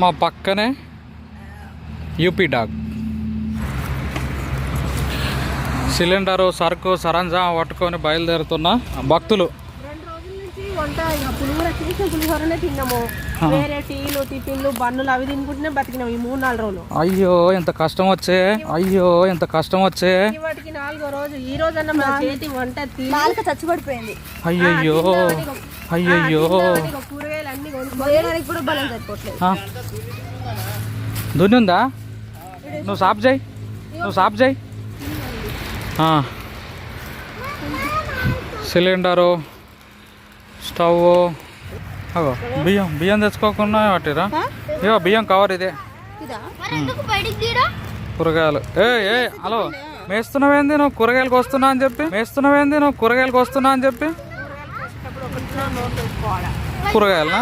మా పక్కనే UP dog. Cylinder సరుకు సరంజా పట్టుకొని బయలుదేరుతున్న భక్తులు. రెండు రోజుల నుంచి వంట ఇక పులిహోర చేసిన పులిహోరనే తిన్నాము. వేరే టీలు టిఫిన్లు బన్నులు అవి తినుకుంటూనే బతికినాము ఈ మూడు నాలుగు రోజులు. అయ్యో ఎంత కష్టం వచ్చే. అయ్యో ఎంత కష్టం వచ్చే. వాటికి నాలుగో రోజు. ఈ రోజు అన్న మన చేతి వంట తిని నాలుక చచ్చిపడిపోయింది. అయ్యయ్యో అయ్యయ్యో. దున్ని ఉందా నువ్వు సాప్ చేయి. నువ్వు సాప్ చేయి. సిలిండరు స్టవ్ అగో బియ్యం బియ్యం తెచ్చుకోకుండా పట్టిరా ఇగో బియ్యం కవర్ ఇదే. కూరగాయలు. ఏ ఏ హలో మేస్తున్నావేంది నువ్వు? కూరగాయలకు వస్తున్నా అని చెప్పి? మేస్తున్నావేంది నువ్వు? కూరగాయలకు వస్తున్నా అని చెప్పి? కూరగాయలనా?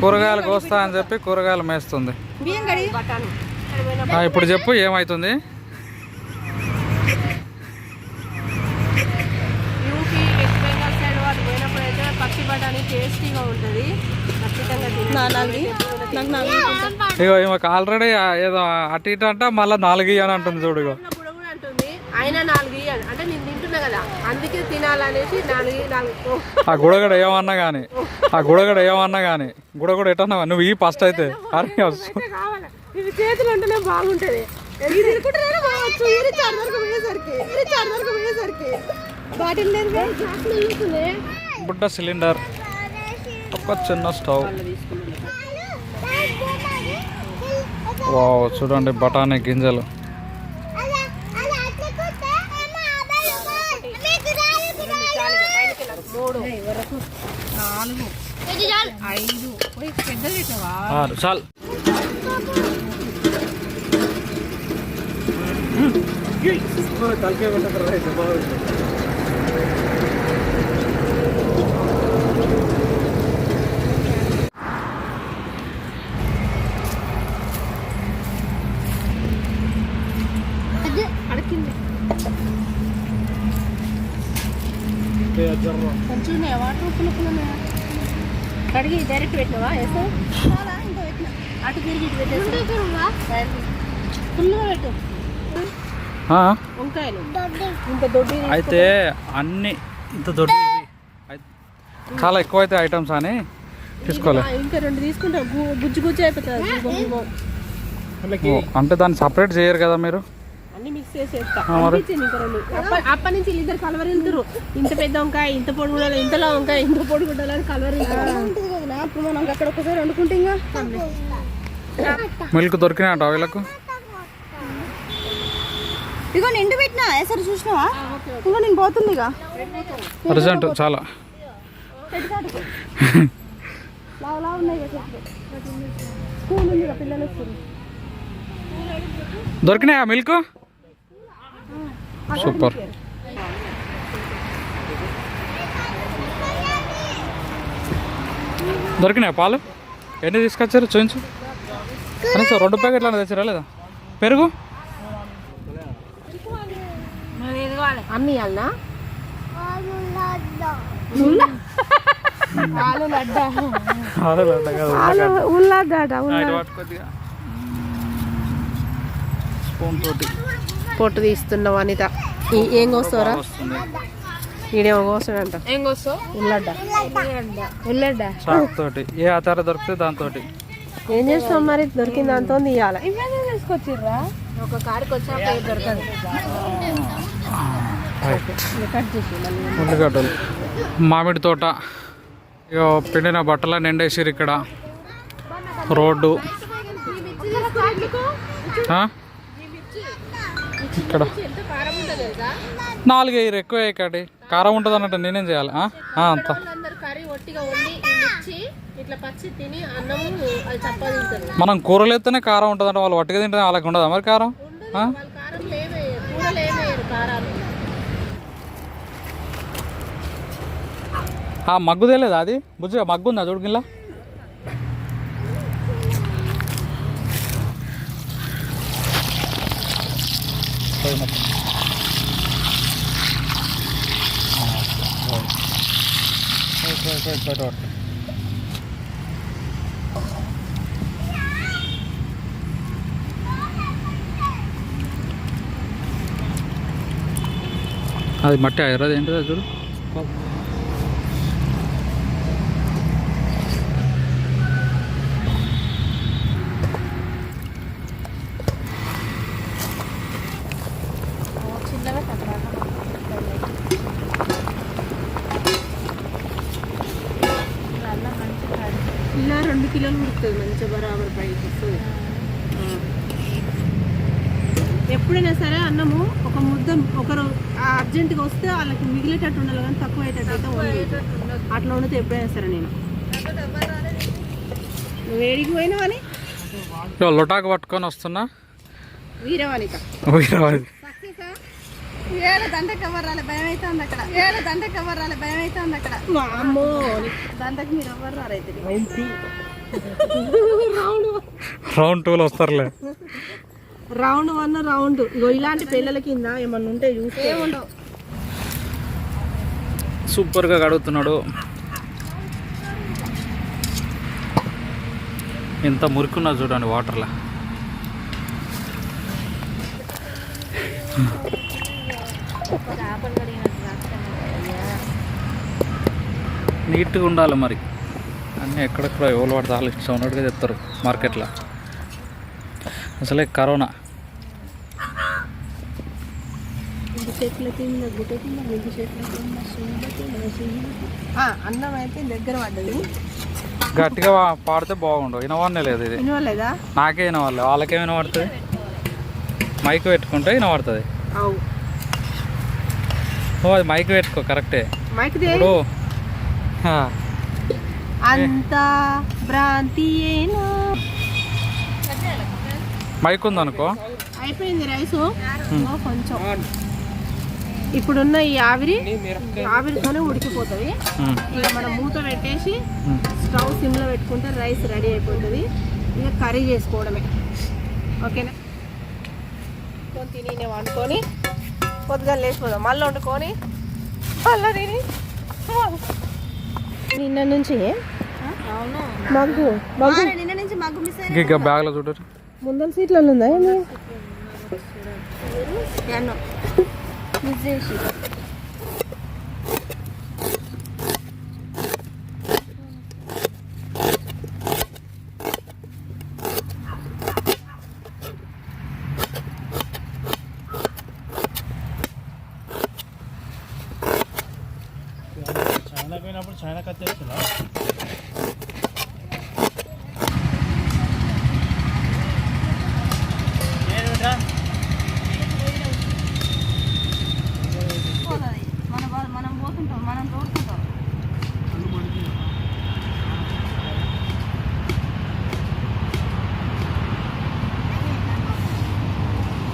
కూరగాయలకు వస్తా అని చెప్పి కూరగాయలు మేస్తుంది. ఇప్పుడు చెప్పు ఏమవుతుంది ఇగో ఈమెకు ఆల్రెడీ ఏదో అటు ఇటు అంట మళ్ళీ నాలుగు ఇయ్యని అంటుంది చూడు ఇగో కూడా కూడా అంటుంది అయినా నాలుగు ఇయ్యాలి అంటే నేను తింటున్నా కదా అందుకే తినాలనేసి నాలుగు నాలుగు ఆ గుడగడ ఏమన్నా కానీ ఆ గుడగడ ఏమన్నా కానీ గుడగడ ఎట్టన్నా నువ్వు ఈ ఫస్ట్ అయితే అరే కావాలి? ఇవి చేతులు ఉంటేనే బాగుంటది. ఇది తినుకుంటేనే బాగొచ్చు ఇది చార్జర్కి పోయేసరికి ఇది చార్జర్కి పోయేసరికి. బాటిల్ లేదు బుడ్డ సిలిండర్. ఒక చిన్న స్టవ్. వావ్ చూడండి బఠానీ గింజలు మూడు నాలుగు ఐదు ఓయ్, పెద్దది ఆరు చాలు. అడిగింది. కొంచెం ఉన్నాయా? వాటర్ పుల్ల పుల్ల ఉన్నాయా? కడిగి డైరెక్ట్ పెట్టినావా? వేసా అటు తిరిగి ఇటు పెట్టేసి. ఫుల్గా పెట్టు. ఆ? వంకాయలు. ఇంత దొడ్డి అయితే అన్ని ఇంత దొడ్డి చాలా ఎక్కువ అయితే ఐటమ్స్ అని తీసుకోలే. ఇంకా రెండు తీసుకుంటా గు- గుజ్జు గుజ్జు అయిపోతుంది. గువ్వ గువ్వ. ఓ, అంటే దాన్ని సపరేట్ చేయరు కదా మీరు? అన్ని మిక్స్ చేసేస్తా. అప్పటి నుంచి ఇద్దరు ఇంత పెద్ద వంకాయ ఇంత పొడి గుడ్డలు ఇంతలో వంకాయ ఇంత పొడి ఉంటుంది కదా అప్పుడు మనం అక్కడ ఒకసారి వండుకుంటే ఇంకా? మిల్క్ దొరికినాయంట వీళ్ళకు? ఇగో నిండు పెట్టినా? సరే చూసినావా? ఇగో నేను పోతుంది ఇక అర్జెంట్ చాలా. ఉన్నాయి స్కూల్ ఉంది పిల్లలు దొరికినాయా మిల్క్? సూపర్ దొరికినాయా పాలు? ఎన్ని తీసుకొచ్చారు? చూపించు కనీసం రెండు ప్యాకెట్లు తెచ్చారా లేదా? పెరుగు? అన్ని అన్నా స్పూన్ తోటి. పొట్టు తీస్తున్నాం అనిత. ఈ- ఏం కోస్తారా వస్తుంది. ఈడేమో కోస్తాడంట. ఏం కోస్తావు? ఉల్లడ్డ. ఉల్లడ్డ. చాక్ తోటి ఏ ఆచార దొరికితే దాంతో ఏం చేస్తాం మరి? దొరికిన దాంతో తీయాలి తీసుకొచ్చిర్రా? ఒక కాడికి వచ్చాక ఏది దొరకదు. కట్ చేసి మళ్ళీ. ఉల్లిగడ్డలు. మామిడి తోట. ఇక పిండిన బట్టల నిండేసిరు ఇక్కడ. రోడ్డు? ఇక్కడ. నాలుగు వేయరు ఎక్కువ వేయకండి. కారం ఉంటుంది అన్నట్టు నేనేం చేయాలి అంత. మనం కూరలు ఎత్తేనే కారం ఉంటుంది అంటే వాళ్ళు వట్టిగా తింటే వాళ్ళకి ఉండదా మరి కారం? మగ్గు తేలేదా అది? బుజ్జిగా మగ్గు ఉందా చూడుకిలా పైన పెట్టవచ్చు అది మట్టి హైదరాబాద్ ఏంటిది చూడు? అట్లా ఉండదు ఎప్పుడైనా సరే నేను. నువ్వు వేడికి పోయినావని లొటాకు పట్టుకొని వస్తున్నా. వీరవానిక. వీరవాది. ఏళ్ళ దండకి ఎవరు రాలే భయం అవుతుంది అక్కడ. ఏళ్ళ దండకి ఎవరు రాలే భయం అవుతుంది అక్కడ. అమ్మో దండకి మీరు ఎవరు రారైతే? రౌండ్ రౌండ్ టూలు వస్తారులే. రౌండ్ వన్ రౌండ్ ఇగో ఇలాంటి పిల్లల కింద ఏమన్నా ఉంటే చూస్తే ఉండవు సూపర్గా కడుగుతున్నాడు ఎంత మురికున్నా చూడండి వాటర్లో నీట్గా ఉండాలి మరి. అన్నీ ఎక్కడెక్కడ ఎవరు పడితే వాళ్ళు ఇష్టం ఉన్నట్టుగా చెప్తారు మార్కెట్లో. అసలే కరోనా. అన్నం అయితే దగ్గర పడ్డది. గట్టిగా పాడితే బాగుండు. వినవన్నే లేదు ఇది. వినవలేదా నాకే వినవాలి వాళ్ళకే వినబడుతుంది? మైక్ పెట్టుకుంటే వినబడుతుంది. అవు. ఓ అది మైక్ పెట్టుకో కరెక్టే. మైక్ ఇప్పుడు హా, అంత భ్రాంతి మైక్ ఉందనుకో. అయిపోయింది రైసు. కొంచెం. ఇప్పుడున్న ఈ ఆవిరి ఆవిరితోనే ఉడికిపోతుంది. ఇక మనం మూత పెట్టేసి. స్టవ్ సిమ్లో పెట్టుకుంటే రైస్ రెడీ అయిపోతుంది. ఇక కర్రీ చేసుకోవడమే. ఓకేనా? కొని తిని నేను వండుకొని పొద్దుగా లేచిపోదాం. మళ్ళీ వండుకొని మళ్ళీ తిని నిన్న నుంచి అవును. మగ్గు మగ్గు. నిన్న నుంచి మగ్గు మిస్ ఇక బ్యాగ్లో చూడరు ముందర సీట్లలో ఉందా ఏంది? అయ్యాను మిస్ చేసి మన మనం పోతుంటాం మనం తోడుకుంటాం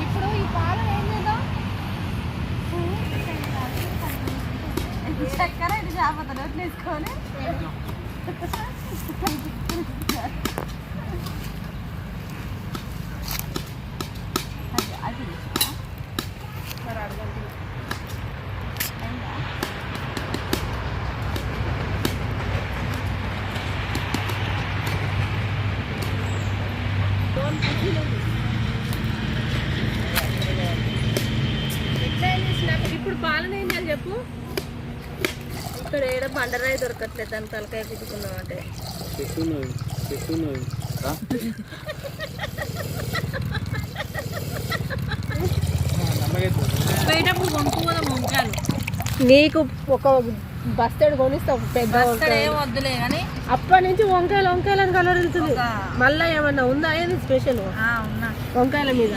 ఇప్పుడు ఈ పాలు ఏం చేద్దాం చక్కెర ఇది చేపత రొట్టెలు వేసుకొని అది అది మరి అడగండి. ఎట్లా ఏం చేసినాక ఇప్పుడు పాలన ఏం చేయాలి చెప్పు ఇక్కడ ఏడ దొరకట్లేదు దాని తలకాయ కుట్టుకున్నాం అంటే. పోయేటప్పుడు కొనుక్కోదాం వంకాయలు నీకు ఒక బస్తేడు కొనిస్తా పెద్ద వంకాయ. ఏం వద్దులే కానీ అప్పటి నుంచి వంకాయలు వంకాయలు అని కలరుతుంది ఒక- మళ్ళా ఏమన్నా ఉందా? ఏది స్పెషల్ ఆ, ఉన్నా. వంకాయల మీద.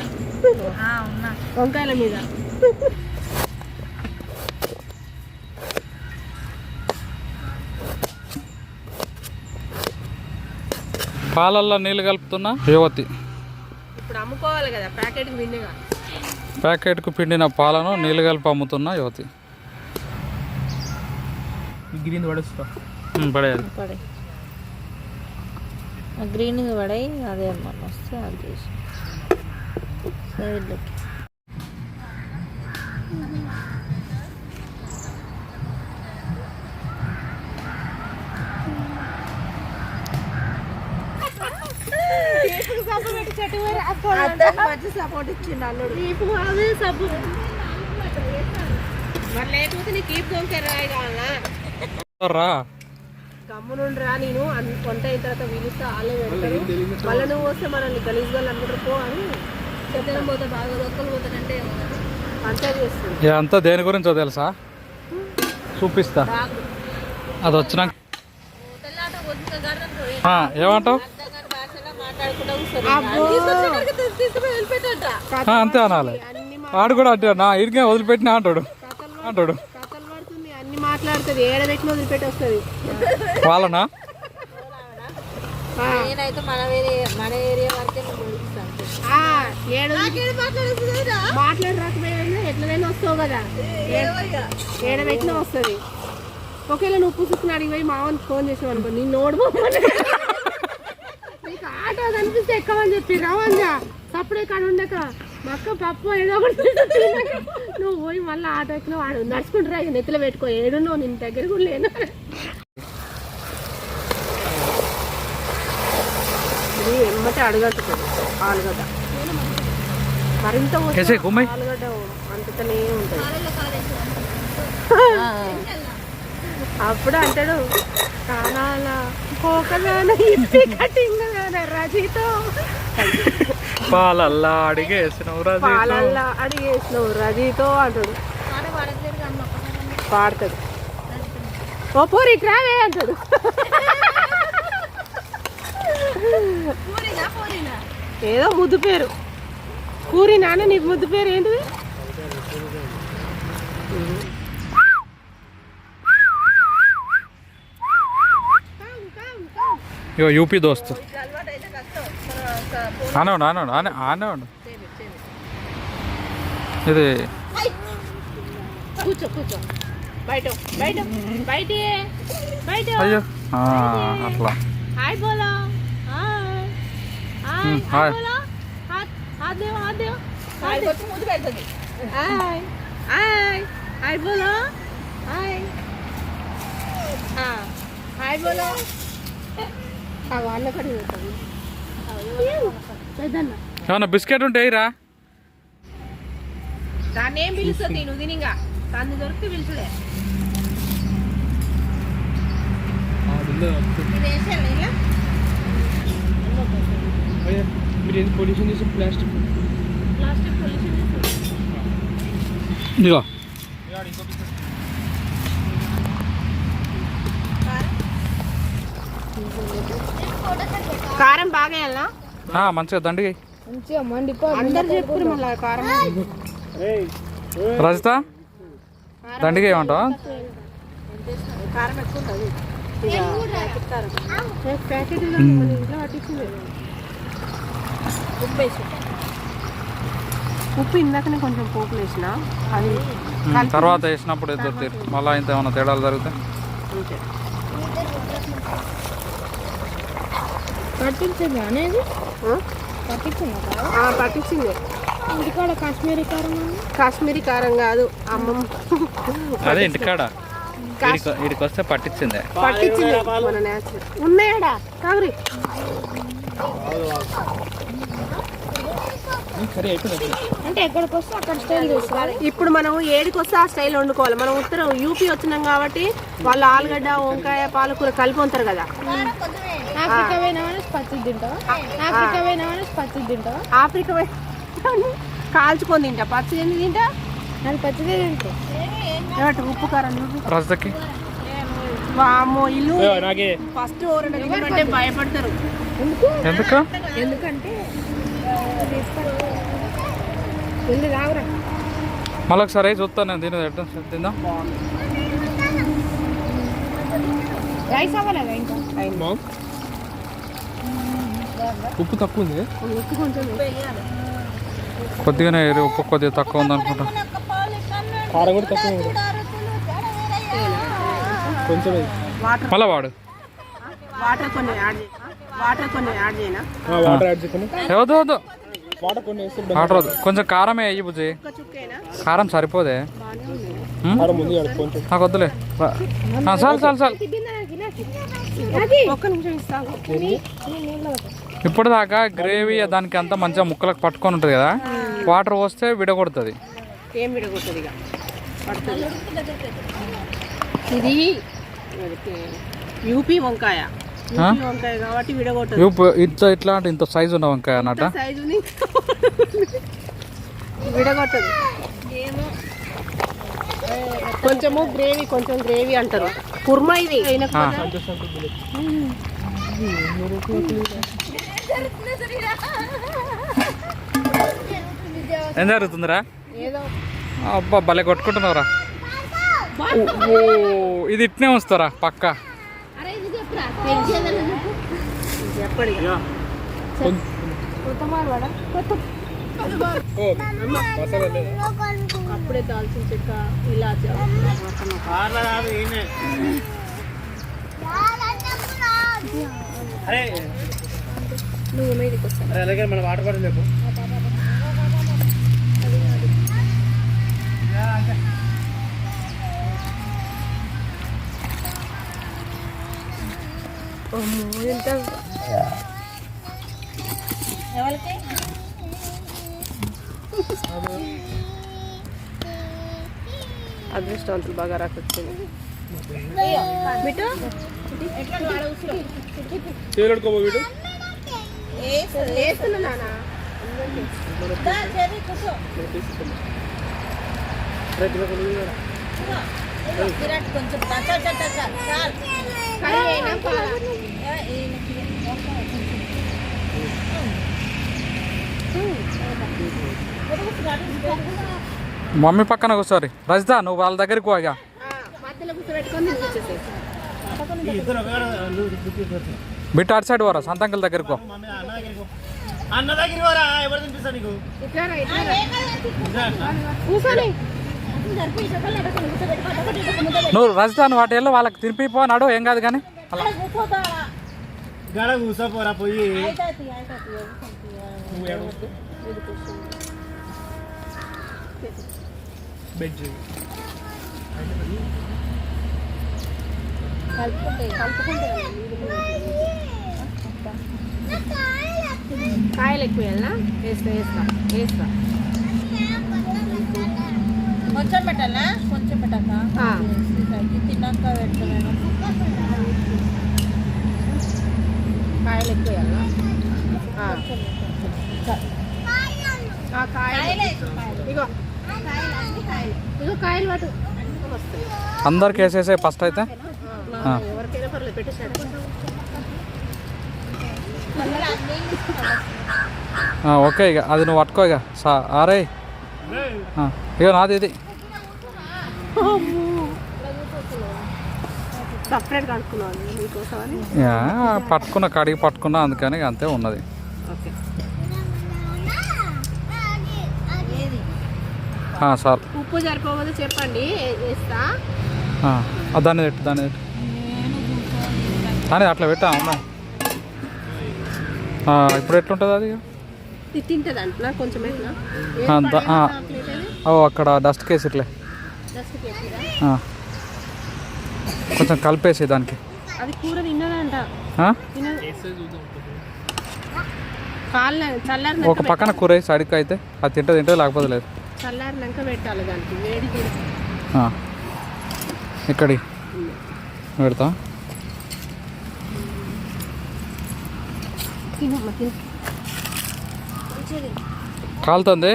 ఆ, ఉన్నా. వంకాయల మీద. పాలల్లో నీళ్ళు కలుపుతున్నా యువతి. ఇప్పుడు అమ్ముకోవాలి కదా ప్యాకెట్ విండిగా ప్యాకెట్కు పిండిన పాలను నీళ్ళు కలిపి అమ్ముతున్న యువతి. గ్రీన్ పడేస్తా పడేయాలి పడే గ్రీన్ పడాయి అదే. మన వస్తే అది చేసి సైడ్లోకి మంచి సపోర్ట్ ఇచ్చిండు అల్లుడు అదే మరి లేకపోతే నీకు కీప్ దొంకే రాయి కావాలా రా. గమ్మునుండ్రా నేను. వంట అయిన తర్వాత పిలిస్తే వాళ్ళే పెడతారు. మళ్ళీ నువ్వు వస్తే మనల్ని గలీజ్గా అనుకుంటారు పో అని చెత్తలు పోతే బాగా ఒక్కలు పోతానంటే అంతే చేస్తుంది ఇదంతా దేని గురించో తెలుసా? చూపిస్తా. అది వచ్చినాక ఏమంటావు? అంతే అనాలి. వాడు కూడా అంటే నా ఇరికే వదిలిపెట్టినా అంటాడు. అంటాడు. మాట్లాడుతుంది ఏడబెట్టిన వదిలిపెట్టి వస్తుంది. వాళ్ళనా? నేనైతే మన వేరే మన ఏరియా వరకే నేను ముగిస్తాను ఏడు మాట్లాడి రాకపోయినా ఎట్లనైనా వస్తావు కదా. ఏడబెట్టినా వస్తుంది. ఒకవేళ నువ్వు పుసుకుని అడిగి పోయి మామని ఫోన్ చేసావు అనుకో నేను నోడుకోమని నీకు ఆటో కనిపిస్తే ఎక్కమని చెప్పి రావంజా సప్పుడే కాడ ఉండక. మా అక్క పప్పు ఏదో ఒకటి నువ్వు పోయి మళ్ళీ ఆటో ఎక్కిన వాడు నడుచుకుంటారా ఇక నెత్తిలో పెట్టుకో ఏడున్నావు నేను దగ్గర కూడా లేను. ఇది ఎమ్మటే ఆలుగడ్డ. మరింత ఆలుగడ్డ అంతనే ఉంటుంది. అప్పుడు అంటాడు కానాల పాలల్లా అడిగేసినవు పాలల్లా అడిగేసినావు రజితో అంటాడు. పాడతాడు. ఓ పూరి రావే అంటాడు. ఏదో ముద్దు పేరు. పూరి నాన్న నీ ముద్దు పేరు ఏంటిది? ఇగో యూపీ దోస్తు. ఆనేవాడు ఆనేవాడు ఆనే ఆనేవాడు ఇది అయ్యో. అట్లా. హాయ్ బోలో. హాయ్. హాయ్. బోలో. హాయ్ బోలో. ఏమన్నా బిస్కెట్ ఉంటే రా దాన్ని ఏం పిలుస్తుంది నువ్వు తినిగా దాన్ని దొరికితే పిలుచుడే. పొల్యూషన్ చేసి ప్లాస్టిక్? ప్లాస్టిక్ పొల్యూషన్ కారం బాగా వేయాలా? మంచిగా దండిగా అందరు చెప్పుకుని మళ్ళీ కారం. రజిత దండిగా ఏమంటావా కారం ఎక్కువ ఉంటుంది ఉప్పు ఇందాకనే కొంచెం పోపులు వేసిన అది తర్వాత వేసినప్పుడు మళ్ళీ ఇంత ఏమైనా తేడాలు జరిగితే? అంతే. పట్టించింది అనేది? పట్టించింది ఆ, పట్టించింది. ఇంటికాడ కాశ్మీరీ కారం కాశ్మీరీ కారం కాదు. అమ్మమ్మ అదే ఇంటికాడ. వీడికి వస్తే పట్టించిందే. పట్టించింది మన నేచురల్ ఉన్నాయాడా? కావరి. సరే అయిపోయింది. అంటే ఎక్కడికి వస్తే అక్కడ స్టైల్ చేసుకోవాలి ఇప్పుడు మనం ఏడికి వస్తే ఆ స్టైల్ వండుకోవాలి. మనం ఉత్తరం యూపీ వచ్చినాం కాబట్టి వాళ్ళు ఆలుగడ్డ వంకాయ పాలకూర కలిపి ఉంటారు కదా. ఆఫ్రికా పోయినామని పచ్చి తింటావా? ఆఫ్రికా పోయినామని పచ్చి తింటావా? ఆఫ్రికా పోయి కాల్చుకొని తింటా. పచ్చి ఎందుకు తింటా? నాకు పచ్చిదే తింటా ఉప్పు కారం వామ్మో ఇల్లు నాకే. ఫస్ట్ తినమంటే భయపడతారు. ఎందుకు? ఎందుకంటే వెళ్ళి రావురా. మళ్ళీ ఒకసారి చూస్తాను నేను తిని ఎట్లా తిందాం. రైస్ అవ్వలేదా ఇంకా? ఉప్పు తక్కువ ఉంది. కొద్దిగానే ఉప్పు కొద్దిగా తక్కువ ఉంది అనుకుంటా. కారం కూడా తక్కువ ఉంది. కొంచెం మళ్ళీ వాడు. వాటర్ కొన్ని యాడ్ చేయ. వాటర్ కొన్ని యాడ్ చేయనా? వాటర్ యాడ్ వద్దు. వాటర్ వద్దు కొంచెం కారమే అయ్యి బుజ్జి. కారం సరిపోదే. నాకు వద్దులే. చాలు చాలు చాలు. ఇప్పుడు దాకా గ్రేవీ దానికి అంతా మంచిగా ముక్కలకు పట్టుకొని ఉంటుంది కదా వాటర్ పోస్తే విడగొడుతుంది. ఇది యూపీ వంకాయ. ఇంత ఇట్లా అంటే ఇంత సైజు ఉన్న వంకాయ అన్నట సైజుని విడగొట్టదు. కొంచెము గ్రేవీ కొంచెం గ్రేవీ అంటారు. కుర్మా ఇది. ఏం జరుగుతుందిరా? ఏదో. అబ్బా భలే కొట్టుకుంటున్నావురా. ఓ ఇది ఇట్నే ఉంచుతారా పక్క. అప్పుడే దాల్చిన చెక్క ఇలా నువ్వు మీదకి వస్తాను అలాగే మన వాటర్ బాటిల్ లేపు అదృష్టవంతులు బాగా రాకొచ్చింది విరాట్ కొంచెం మమ్మీ పక్కన కూర్చోరి. రజిత నువ్వు వాళ్ళ దగ్గరికి పోగా బిట్ అటు సైడ్ పోరా సంతంకుల దగ్గరికి అన్న దగ్గరికి పో. అన్న దగ్గరికి పోరా ఎవరు తినిపిస్తా నీకు నువ్వు రజిత నువ్వు వాటి వెళ్ళి వాళ్ళకి తినిపిపోనాడు ఏం కాదు కానీ. అలా. గాడ కూసోపోరా పోయి అవుతుంది అవుతుంది నువ్వు ఏడు బెడ్ చేయి. కలుపుకుంటే కలుపుకుంటే కాయలు ఎక్కువ వేయాలా? వేస్తా వేస్తా వేస్తా కొంచెం పెట్టాలా కొంచెం పెట్టాక తిన్నాక పెడతాను కాయలు. ఎక్కువ ఇగో. ఇగో కాయలు పట్టు అందరికి వేసేసే ఫస్ట్ అయితే? ఆ. ఎవరికైనా పర్లేదు పెట్టేసాడు ఆ, ఓకే ఇక అది నువ్వు పట్టుకో ఇక సా ఆరే ఆ, ఇక నాది ఇది. సపరేట్ కనుక్కున్నాను పట్టుకున్న కడిగి పట్టుకున్నా అందుకని అంతే ఉన్నది. సార్. ఉప్పు సరిపోవద్దు చెప్పండి దాన్ని పెట్టు దాన్ని పెట్టు. దాన్ని అట్లా పెట్టా ఉన్నా ఆ, ఇప్పుడు ఎట్లుంటుంది అది? కొంచెం అక్కడ డస్ట్ కేసు ఇట్లే. కొంచెం కలిపేసి దానికి. అది కూర తిన్నదంట. ఒక పక్కన కూర వేసి అడిగి అయితే అది తింటే తింటే లేకపోతే లేదు. పెట్- చల్లారినాక పెట్టాలి దానికి వేడి చేసి ఆ. ఇక్కడి పెడతా. కాలుతుంది?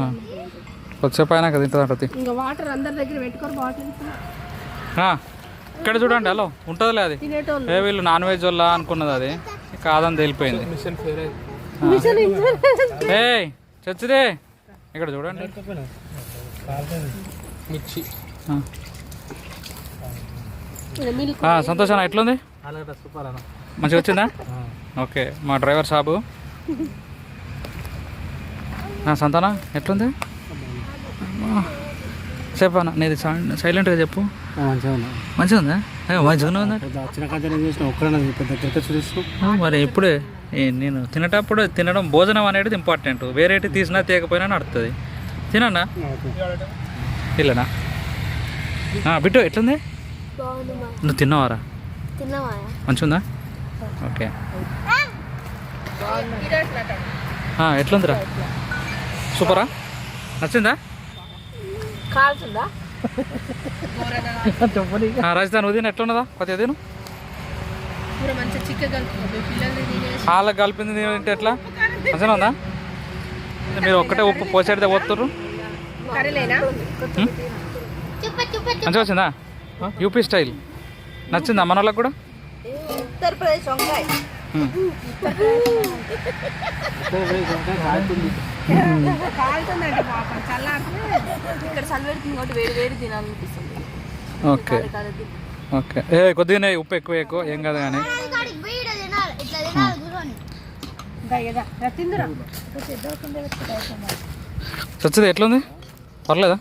ఆ. కొద్దిసేపు అయినాక తింటుంది తి ఇంకా వాటర్ అందరి దగ్గర పెట్టుకొని బాటిల్ ఆ, ఇక్కడ చూడండి హలో ఉంటుందిలే అది. ఏ వీళ్ళు నాన్ వెజ్ వల్ల అనుకున్నది అది. కాదని తెలిపోయింది. ఏ చచ్చిదే. ఇక్కడ చూడండి. మిర్చి. సంతోష్ అన్న ఎట్లుంది? అలాగే సూపర్ అన్న. మంచిగా వచ్చిందా? ఓకే మా డ్రైవర్ సాబు. సంతాన ఎట్లుంది? అమ్మా. చెప్పన్నా నీది సైలెంట్గా చెప్పు. మంచిగా ఉన్నా మంచిగా ఉందా? మంచిగానే చిన్న చేసిన ఒక్కడన్నా మరి ఇప్పుడే నేను తినేటప్పుడు తినడం భోజనం అనేది ఇంపార్టెంట్ వేరేటి తీసినా తీయకపోయినా నడుస్తుంది తినన్నా ఇల్లనా? బిట్టు ఎట్లుంది? నువ్వు తిన్నావారా? తిన్నావా? మంచిగుందా? ఓకే. ఆ, ఎట్లుందిరా? సూపరా? నచ్చిందా? కాలుతుందా ఆ, రాజధాని ఉదయం ఎట్లున్నదా? పిల్లలు తినేసి. వాళ్ళకి కలిపింది తింటే ఎట్లా? మంచిగా ఉందా? మీరు ఒక్కటే ఉప్పు పోసేడితే పోతుర్రు? మంచిగా వచ్చిందా? UP style. నచ్చిందా మన వాళ్ళకి కూడా? ఉత్తరప్రదేశ్ వంకాయ. కాలుతుందండి పాపం చల్లారితే ఇక్కడ చల్లబెడుతుంది కాబట్టి వేడి వేడి తినాలనిపిస్తుంది ఓకే. ఓకే. ఏ కొద్దిగానే ఉప్పు ఎక్కువ ఎక్కువ ఏం కాదు కానీ. తిందురా. చచ్చింది ఎట్లుంది? పర్లేదా?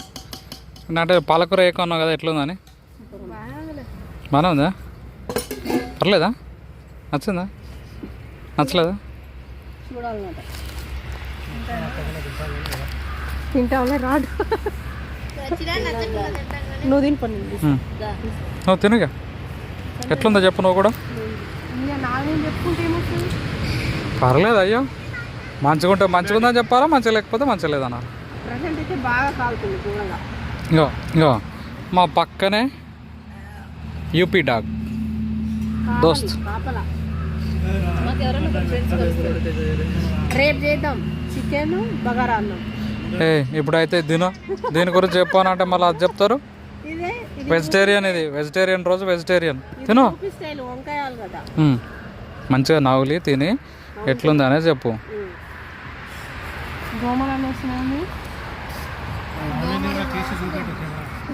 అంటే పాలకూర ఎక్కువ అన్నావు కదా ఎట్లుందని బాగానే ఉందా? పర్లేదా? నచ్చిందా? నచ్చలేదా? చూడాలన్నమాట. తింటా ఉన్నా రాడు నువ్వు తిని పని. నువ్వు తినుగా ఎట్లుందో చెప్పు నువ్వు కూడా. పర్లేదు అయ్యో. మంచిగా ఉంటే మంచిగా ఉందని చెప్పాలా? మంచిగా లేకపోతే మంచిగా లేదన్నా? ప్రజెంట్ అయితే బాగా కాలుతుంది కూరగా. ఇంకో ఇంకో మా పక్కనే యూపీ డాగ్. దోస్త్. ఎవరైనా రేపు చేద్దాం. చికెన్ బగారా అన్నం. ఏ ఇప్పుడైతే తిను దీని గురించి చెప్పానంటే మళ్ళీ అది చెప్తారు? వెజిటేరియన్ ఇది వెజిటేరియన్ రోజు వెజిటేరియన్ తిను. యూపీ స్టైల్ వంకాయాలు కదా. ఉమ్. మంచిగా నవ్వులి తిని. ఎట్లుంది అనేది చెప్పు.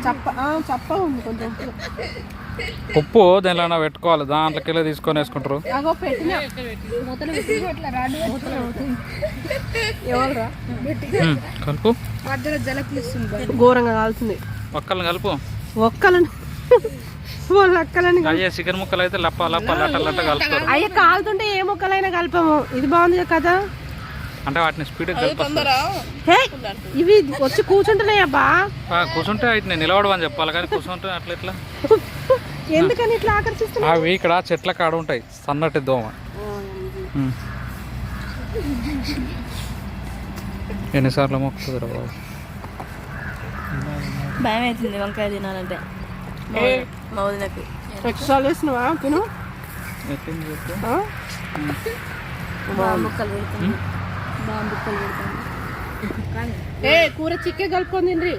చప్ప ఆ, చప్ప ఉంది కొంచెం. ఉప్పు దేనిలో పెట్టుకోవాలి. దాంట్లోకి వెళ్ళి తీసుకొని వేసుకుంటారు. కలుపు. ఘోరంగా కాలుతుంది ఒక్కళ్ళని కలుపు. ఒక్కలని అయ్యే చికెన్ ముక్కలు అయితే లప్ప లప్ప లట్ట లట్ట కలుపుతారు. అయ్యే కాలుతుంటే ఏ మొక్కలైనా కలపము. ఇది బాగుంది కదా అంటే వాటిని స్పీడ్ ఇవి వచ్చి కూర్చుంటున్నాయి అబ్బా కూర్చుంటే వాటిని నిలవడం చెప్పాలి కానీ కూర్చుంటే అట్లా ఇట్లా ఎందుకని ఇట్లా ఆకర్షిస్తున్నా అవి ఇక్కడ చెట్ల కాడ ఉంటాయి. సన్నటి దోమ. ఎన్నిసార్లు మొక్కుతుంది రా బాబు? భయం అవుతుంది వంకాయ తినాలంటే. మా వదినకి ఎక్స్ట్రాలు వేసినవా? తిను. ముక్కలు ముక్కలు ఏ కూర చిక్కే కలుపుకొని తిండ్రి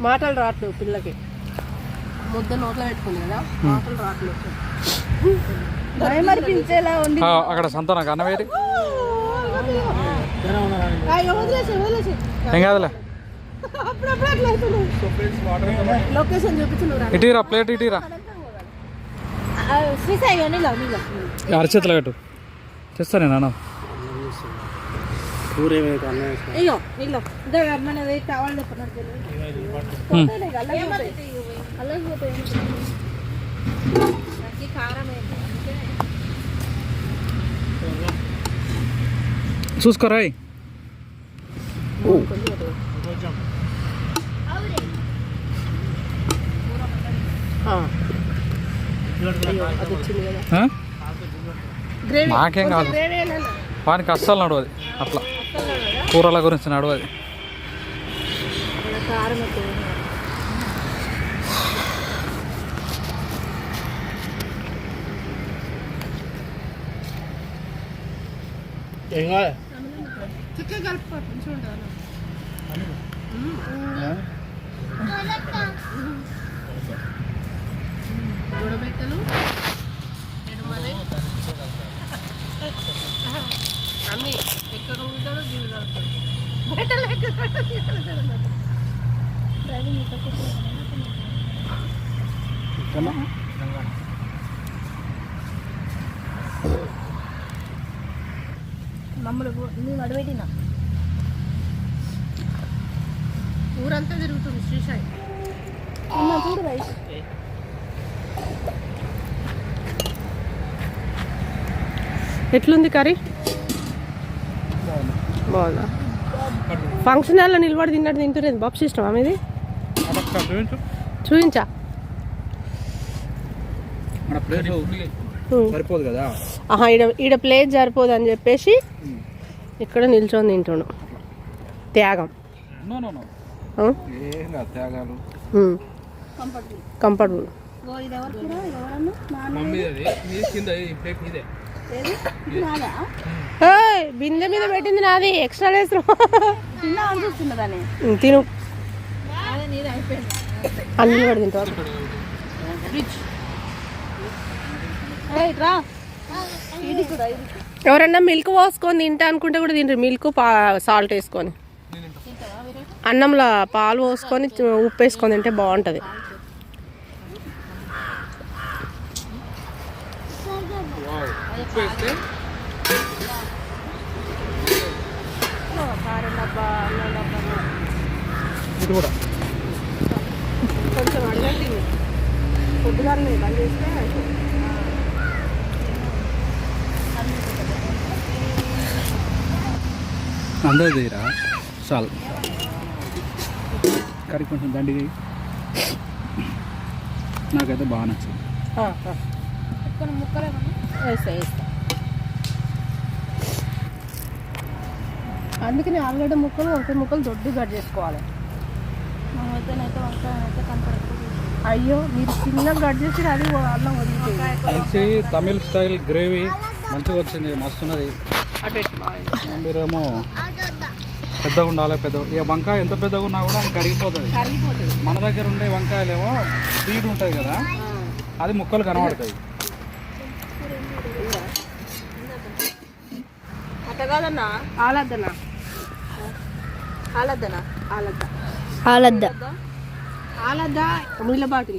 మాటలు రావట్లేవు పిల్లకి. ముద్ద నోట్లో పెట్టుకుంది కదా మాటలు రావట్లేదు భయమర్పించేలా ఉంది. ఆ, అక్కడ సంతానం వదిలేసి ఏం కాదులే. లొకేషన్ ఇటీరా ప్లేట్ ఇటీరా? శ్రీసాయి అరచేతులు కట్టు. తెస్తా నేను అన్న కూర ఏమైతే అన్నం వేసిన అయ్యో మనది కావాలి. కారం ఏంటి చూసుకోరా వచ్చింది కదా. ఆ? గ్రేవీ. నాకేం కాదు. గ్రేవీ ఏనన్నా వానికి అస్సలు నడవది. అట్లా. కూరల గురించి నడవది గుడబెట్టలు ఎడమలే అన్నీ మమ్మల్ని నేను ఊరంతా తిరుగుతుంది శ్రీశాయి. చూడు రైస్. ఎట్లుంది కర్రీ? బాగుందా? ఫంక్షన్ హాల్లో నిలబడి తిన్నట్టు తింటులేదు బాక్స్ ఇష్టమా మీది? చూపించా. మన ప్లేట్ ఉమ్. సరిపోదు కదా? ఆహా ఈడ ఈడ ప్లేట్ సరిపోదు అని చెప్పేసి ఇక్కడ నిల్చొని తింటుండు త్యాగం. కంఫర్టబుల్ బిందె మీద పెట్టింది నాది. ఎక్స్ట్రా తిను. అన్ని కూడా కూడా ఇది ఎవరన్నా మిల్క్ పోసుకొని తింటా అనుకుంటే కూడా తింటారు మిల్క్ పా సాల్ట్ వేసుకొని. అన్నంలో పాలు పోసుకొని ఉప్పు వేసుకొని తింటే బాగుంటుంది. ఉప్పు వేస్తే ఇది కూడా. కొంచెం అడగండి. పొద్దుగానే బంద్ చేస్తే అందరూ తీరా చాలు. కర్రీ కొంచెం దండిగా. నాకైతే బాగా నచ్చింది. ముక్కలు వేస్తా వేస్తా. అందుకని ఆలుగడ్డ ముక్కలు వంకాయ ముక్కలు దొడ్డు కట్ చేసుకోవాలి. మా వద్దనైతే వంకాయ అయితే కనపడదు. అయ్యో మీరు చిన్న కట్ చేసి అది అన్నం వదిలిపోయింది. మంచి తమిళ్ స్టైల్ గ్రేవీ మంచిగా వచ్చింది మస్తున్నది. మీరేమో పెద్దగా ఉండాలి పెద్ద ఇక వంకాయ ఎంత పెద్దగా ఉన్నా కూడా అది కరిగిపోతుంది. కరిగిపోతుంది. మన దగ్గర ఉండే వంకాయలేమో స్వీట్ ఉంటుంది కదా అది ముక్కలు కనబడతాయి. అట్ట కాదన్నా. ఆలద్దనా? ಆಲದನ ಆಲದ ಆಲದ ಆಲದ ಉಳಿಲ ಬಾಟ್ಲಿ